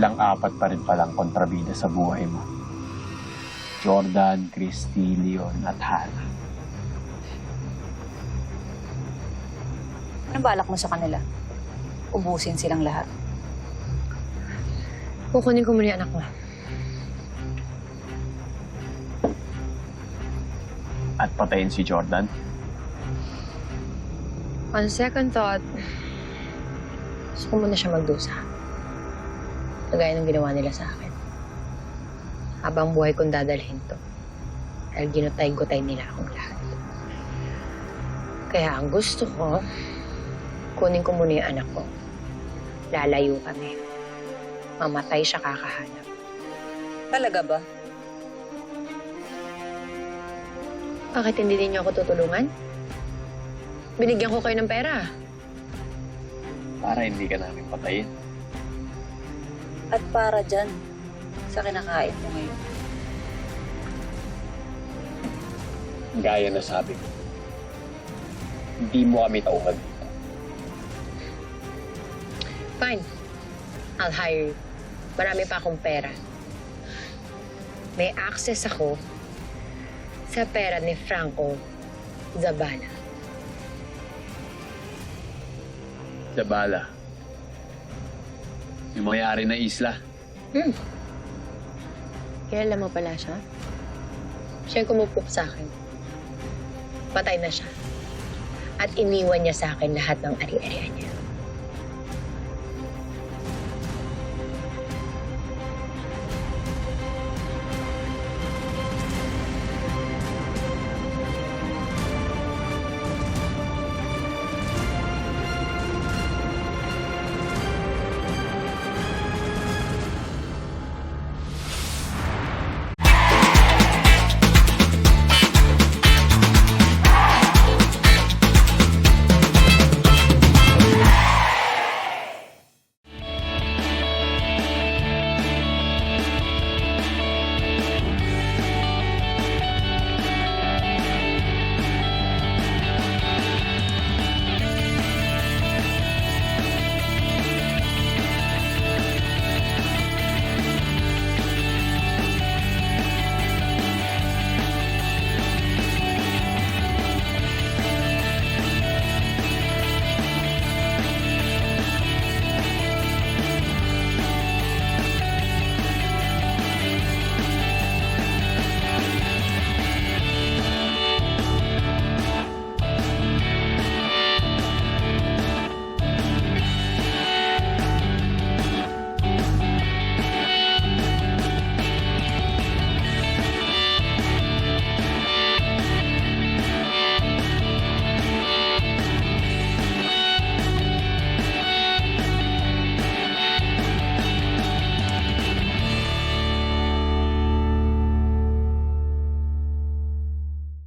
Ilang-apat pa rin palang kontrabida sa buhay mo. Jordan, Christy, Leon, at Hannah. Ano balak mo sa kanila? Ubusin silang lahat. Kukunin ko muna yung anak mo. At patayin si Jordan. On second thought, gusto ko muna siya magdusa. Kagaya ng ginawa nila sa akin. Habang buhay kong dadalhin to. Dahil ginutay-gutay nila akong lahat. Kaya ang gusto ko, kunin ko muna yung anak ko. Lalayo kami. Mamatay siya kakahanap. Talaga ba? Bakit hindi din niyo ako tutulungan? Binigyan ko kayo ng pera. Para hindi ka namin patayin. At para dyan, sa kinakain mo ngayon. Gaya na sabi ko. Hindi mo kami tauhan dito. Fine. I'll hire you. Marami pa akong pera. May access ako sa pera ni Franco Zabala. Zabala. Yung mayari na isla. Hmm. Kilala mo pala siya? Siya kumupok sa akin. Patay na siya. At iniwan niya sa akin lahat ng ari-arian niya.